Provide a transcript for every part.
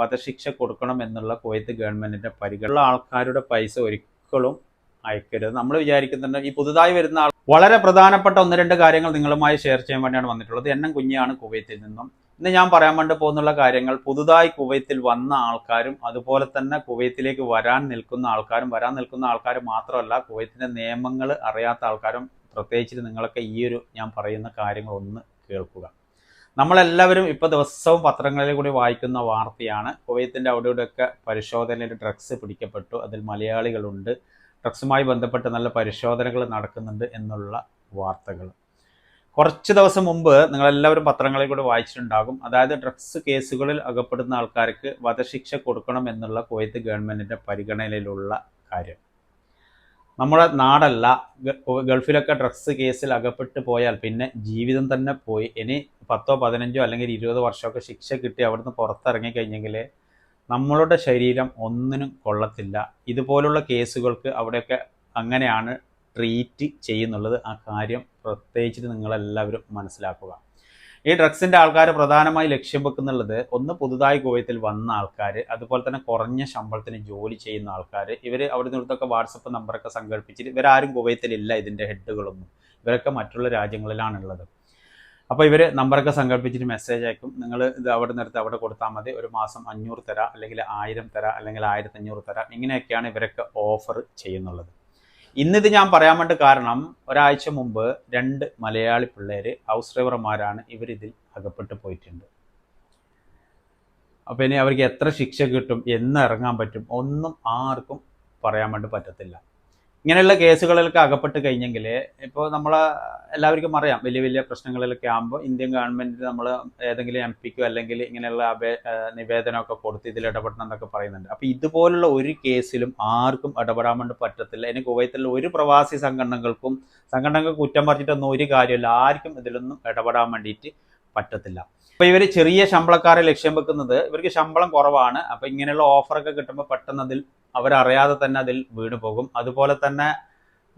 വധശിക്ഷ കൊടുക്കണം എന്നുള്ള കുവൈത്ത് ഗവൺമെന്റിന്റെ പരിഗണന. ആൾക്കാരുടെ പൈസ ഒരിക്കലും അയക്കരുത്. നമ്മൾ വിചാരിക്കുന്നുണ്ട് ഈ പുതുതായി വരുന്ന ആൾ വളരെ പ്രധാനപ്പെട്ട ഒന്ന് രണ്ട് കാര്യങ്ങൾ നിങ്ങളുമായി ഷെയർ ചെയ്യാൻ വേണ്ടിയാണ് വന്നിട്ടുള്ളത്. എണ്ണം കുഞ്ഞാണ് കുവൈത്തിൽ നിന്നും. ഇന്ന് ഞാൻ പറയാൻ വേണ്ടി പോകുന്നുള്ള കാര്യങ്ങൾ പുതുതായി കുവൈത്തിൽ വന്ന ആൾക്കാരും അതുപോലെ തന്നെ കുവൈത്തിലേക്ക് വരാൻ നിൽക്കുന്ന ആൾക്കാരും വരാൻ നിൽക്കുന്ന ആൾക്കാരും മാത്രമല്ല കുവൈത്തിന്റെ നിയമങ്ങൾ അറിയാത്ത ആൾക്കാരും പ്രത്യേകിച്ച് നിങ്ങളൊക്കെ ഈ ഒരു ഞാൻ പറയുന്ന കാര്യങ്ങൾ ഒന്ന് കേൾക്കുക. നമ്മളെല്ലാവരും ഇപ്പോൾ ദിവസവും പത്രങ്ങളിൽ കൂടി വായിക്കുന്ന വാർത്തയാണ്. കുവൈത്തിന്റെ അവിടെ ഇവിടെയൊക്കെ പരിശോധനയിൽ ഡ്രഗ്സ് പിടിക്കപ്പെട്ടു. അതിൽ മലയാളികളുണ്ട്. ഡ്രഗ്സുമായി ബന്ധപ്പെട്ട് നല്ല പരിശോധനകൾ നടക്കുന്നുണ്ട് എന്നുള്ള വാർത്തകൾ. കുറച്ച് ദിവസം മുമ്പ് നിങ്ങളെല്ലാവരും പത്രങ്ങളിൽ കൂടി വായിച്ചിട്ടുണ്ടാകും. അതായത് ഡ്രഗ്സ് കേസുകളിൽ അകപ്പെടുന്ന ആൾക്കാർക്ക് വധശിക്ഷ കൊടുക്കണം എന്നുള്ള കുവൈത്ത് ഗവൺമെന്റിന്റെ പരിഗണനയിലുള്ള കാര്യം. നമ്മുടെ നാടല്ല. ഗൾഫിലൊക്കെ ഡ്രഗ്സ് കേസിൽ അകപ്പെട്ട് പോയാൽ പിന്നെ ജീവിതം തന്നെ പോയി. ഇനി പത്തോ പതിനഞ്ചോ അല്ലെങ്കിൽ ഇരുപത് വർഷമൊക്കെ ശിക്ഷ കിട്ടി അവിടുന്ന് പുറത്തിറങ്ങി കഴിഞ്ഞെങ്കിൽ നമ്മളുടെ ശരീരം ഒന്നിനും കൊള്ളത്തില്ല. ഇതുപോലുള്ള കേസുകൾക്ക് അവിടെയൊക്കെ അങ്ങനെയാണ് ട്രീറ്റ് ചെയ്യുന്നുള്ളത്. ആ കാര്യം പ്രത്യേകിച്ചിട്ട് നിങ്ങളെല്ലാവരും മനസ്സിലാക്കുക. ഈ ഡ്രഗ്സിന്റെ ആൾക്കാർ പ്രധാനമായി ലക്ഷ്യം വെക്കുന്നുള്ളത് ഒന്ന് പുതുതായി കുവൈത്തിൽ വന്ന ആൾക്കാർ അതുപോലെ തന്നെ കുറഞ്ഞ ശമ്പളത്തിന് ജോലി ചെയ്യുന്ന ആൾക്കാർ ഇവർ അവിടെ നിന്നൊക്കെ വാട്സപ്പ് നമ്പറൊക്കെ സംഘടിപ്പിച്ചിട്ട് ഇവരാരും കുവൈത്തിലില്ല ഇതിന്റെ ഹെഡുകളൊന്നും. ഇവരൊക്കെ മറ്റുള്ള രാജ്യങ്ങളിലാണുള്ളത്. അപ്പോൾ ഇവർ നമ്പറൊക്കെ സംഘടിപ്പിച്ചിട്ട് മെസ്സേജ് അയക്കും. നിങ്ങൾ ഇത് അവിടെ നിർത്തി അവിടെ കൊടുത്താൽ മതി. ഒരു മാസം അഞ്ഞൂറ് തരാം അല്ലെങ്കിൽ ആയിരം തരാം അല്ലെങ്കിൽ ആയിരത്തഞ്ഞൂറ് തരാം. ഇങ്ങനെയൊക്കെയാണ് ഇവരൊക്കെ ഓഫർ ചെയ്യുന്നുള്ളത്. ഇന്നിത് ഞാൻ പറയാൻ വേണ്ടി കാരണം ഒരാഴ്ച മുമ്പ് രണ്ട് മലയാളി പിള്ളേര് ഹൗസ് ഡ്രൈവർമാരാണ് ഇവരിതിൽ അകപ്പെട്ട് പോയിട്ടുണ്ട്. അപ്പോൾ ഇനി അവർക്ക് എത്ര ശിക്ഷ കിട്ടും എന്ന് ഇറങ്ങാൻ പറ്റും ഒന്നും ആർക്കും പറയാൻ വേണ്ടി പറ്റത്തില്ല. ഇങ്ങനെയുള്ള കേസുകളിലൊക്കെ അകപ്പെട്ട് കഴിഞ്ഞെങ്കിൽ ഇപ്പോൾ നമ്മൾ എല്ലാവർക്കും അറിയാം വലിയ വലിയ പ്രശ്നങ്ങളിലൊക്കെ ആകുമ്പോൾ ഇന്ത്യൻ ഗവൺമെന്റ് നമ്മൾ ഏതെങ്കിലും എം പിക്കോ അല്ലെങ്കിൽ ഇങ്ങനെയുള്ള അപേ നിവേദനമൊക്കെ കൊടുത്ത് ഇതിൽ ഇടപെടണം എന്നൊക്കെ പറയുന്നുണ്ട്. അപ്പോൾ ഇതുപോലുള്ള ഒരു കേസിലും ആർക്കും ഇടപെടാൻ വേണ്ടി പറ്റത്തില്ല. ഇനി കുവൈത്തിലുള്ള ഒരു പ്രവാസി സംഘടനകൾക്കും സംഘടനകൾ കുറ്റം പറഞ്ഞിട്ടൊന്നും ഒരു കാര്യമില്ല ആർക്കും ഇതിലൊന്നും ഇടപെടാൻ വേണ്ടിയിട്ട് പറ്റത്തില്ല. അപ്പോൾ ഇവർ ചെറിയ ശമ്പളക്കാരെ ലക്ഷ്യം വെക്കുന്നത് ഇവർക്ക് ശമ്പളം കുറവാണ്. അപ്പോൾ ഇങ്ങനെയുള്ള ഓഫറൊക്കെ കിട്ടുമ്പോൾ പെട്ടെന്ന് അതിൽ അവരറിയാതെ തന്നെ അതിൽ വീണ് പോകും. അതുപോലെ തന്നെ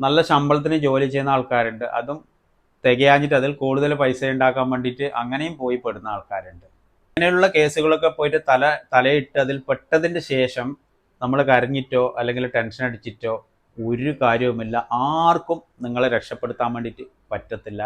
നല്ല ശമ്പളത്തിന് ജോലി ചെയ്യുന്ന ആൾക്കാരുണ്ട്. അതും തികയാഞ്ഞിട്ട് അതിൽ കൂടുതൽ പൈസ ഉണ്ടാക്കാൻ വേണ്ടിയിട്ട് അങ്ങനെയും പോയി പെടുന്ന ആൾക്കാരുണ്ട്. അങ്ങനെയുള്ള കേസുകളൊക്കെ പോയിട്ട് തല തലയിട്ട് അതിൽ പെട്ടതിന്റെ ശേഷം നമ്മൾ കരഞ്ഞിട്ടോ അല്ലെങ്കിൽ ടെൻഷൻ അടിച്ചിട്ടോ ഒരു കാര്യവുമില്ല. ആർക്കും നിങ്ങളെ രക്ഷപ്പെടുത്താൻ വേണ്ടിയിട്ട് പറ്റത്തില്ല.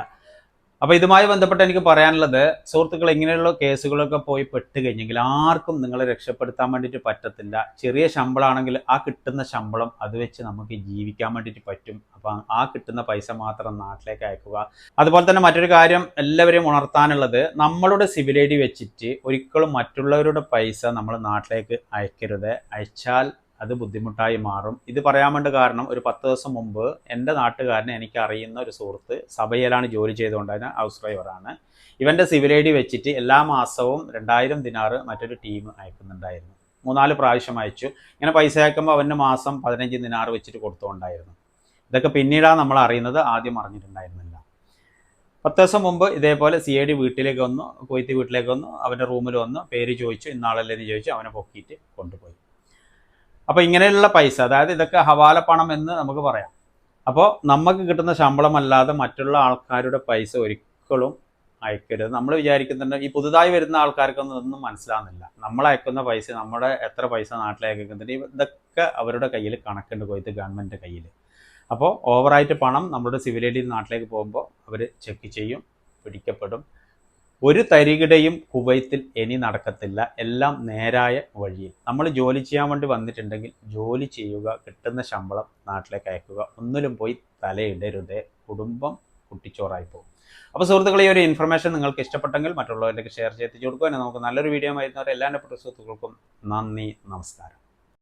അപ്പോൾ ഇതുമായി ബന്ധപ്പെട്ട് എനിക്ക് പറയാനുള്ളത് സുഹൃത്തുക്കൾ ഇങ്ങനെയുള്ള കേസുകളൊക്കെ പോയി പെട്ട് കഴിഞ്ഞെങ്കിൽ ആർക്കും നിങ്ങളെ രക്ഷപ്പെടുത്താൻ വേണ്ടിയിട്ട് പറ്റത്തില്ല. ചെറിയ ശമ്പളമാണെങ്കിൽ ആ കിട്ടുന്ന ശമ്പളം അത് വെച്ച് നമുക്ക് ജീവിക്കാൻ വേണ്ടിയിട്ട് പറ്റും. അപ്പം ആ കിട്ടുന്ന പൈസ മാത്രം നാട്ടിലേക്ക് അയക്കുക. അതുപോലെ തന്നെ മറ്റൊരു കാര്യം എല്ലാവരെയും ഉണർത്താനുള്ളത് നമ്മളുടെ സിവിൽ ഐ ഡി വെച്ചിട്ട് ഒരിക്കലും മറ്റുള്ളവരുടെ പൈസ നമ്മൾ നാട്ടിലേക്ക് അയക്കരുത്. അയച്ചാൽ അത് ബുദ്ധിമുട്ടായി മാറും. ഇത് പറയാൻ വേണ്ട കാരണം ഒരു പത്ത് ദിവസം മുമ്പ് എന്റെ നാട്ടുകാരനെ എനിക്ക് അറിയുന്ന ഒരു സുഹൃത്ത് സഭയിലാണ് ജോലി ചെയ്തുകൊണ്ടായിരുന്ന ഹൗസ് ഡ്രൈവറാണ്. ഇവന്റെ സിവിൽ ഐ ഡി വെച്ചിട്ട് എല്ലാ മാസവും രണ്ടായിരം ദിനാറ് മറ്റൊരു ടീം അയക്കുന്നുണ്ടായിരുന്നു. മൂന്നാൽ പ്രാവശ്യം അയച്ചു. ഇങ്ങനെ പൈസ അയക്കുമ്പോൾ അവന്റെ മാസം പതിനഞ്ച് ദിനാറ് വെച്ചിട്ട് കൊടുത്തുകൊണ്ടായിരുന്നു. ഇതൊക്കെ പിന്നീടാണ് നമ്മൾ അറിയുന്നത്. ആദ്യം അറിഞ്ഞിട്ടുണ്ടായിരുന്നില്ല. പത്ത് ദിവസം മുമ്പ് ഇതേപോലെ സി ഐ ഡി വീട്ടിലേക്ക് വന്നു കൊയ്ത്തി വീട്ടിലേക്ക് വന്നു അവന്റെ റൂമിൽ വന്നു പേര് ചോദിച്ചു ഇന്നാളല്ലേ എന്ന് ചോദിച്ചു അവനെ പൊക്കിയിട്ട് അപ്പോൾ ഇങ്ങനെയുള്ള പൈസ അതായത് ഇതൊക്കെ ഹവാല പണം എന്ന് നമുക്ക് പറയാം. അപ്പോൾ നമുക്ക് കിട്ടുന്ന ശമ്പളമല്ലാതെ മറ്റുള്ള ആൾക്കാരുടെ പൈസ ഒരിക്കലും അയക്കരുത്. നമ്മൾ വിചാരിക്കുന്നുണ്ട് ഈ പുതുതായി വരുന്ന ആൾക്കാർക്കൊന്നും ഇതൊന്നും മനസ്സിലാവുന്നില്ല. നമ്മൾ അയക്കുന്ന പൈസ നമ്മുടെ എത്ര പൈസ നാട്ടിലേക്ക് അയക്കുന്നുണ്ട് ഇതൊക്കെ അവരുടെ കയ്യിൽ കണക്കുണ്ട് കൊയ്ത്ത് ഗവൺമെന്റിന്റെ കയ്യിൽ. അപ്പോൾ ഓവറായിട്ട് പണം നമ്മുടെ ഡിയിൽ നാട്ടിലേക്ക് പോകുമ്പോൾ അവർ ചെക്ക് ചെയ്യും പിടിക്കപ്പെടും. ഒരു തരികിടയും കുവൈത്തിൽ ഇനി നടക്കത്തില്ല. എല്ലാം നേരായ വഴിയിൽ. നമ്മൾ ജോലി ചെയ്യാൻ വേണ്ടി വന്നിട്ടുണ്ടെങ്കിൽ ജോലി ചെയ്യുക കിട്ടുന്ന ശമ്പളം നാട്ടിലേക്ക് അയക്കുക. ഒന്നിലും പോയി തലയിടരുത്. കുടുംബം കുട്ടിച്ചോറായി പോകും. അപ്പോൾ സുഹൃത്തുക്കളെ ഈ ഒരു ഇൻഫർമേഷൻ നിങ്ങൾക്ക് ഇഷ്ടപ്പെട്ടെങ്കിൽ മറ്റുള്ളവരിലേക്ക് ഷെയർ ചെയ്ത് കൊടുക്കുക. നമുക്ക് നല്ലൊരു വീഡിയോ ആയിരുന്നവരെ എല്ലാ എന്റെ സുഹൃത്തുക്കൾക്കും നന്ദി നമസ്കാരം.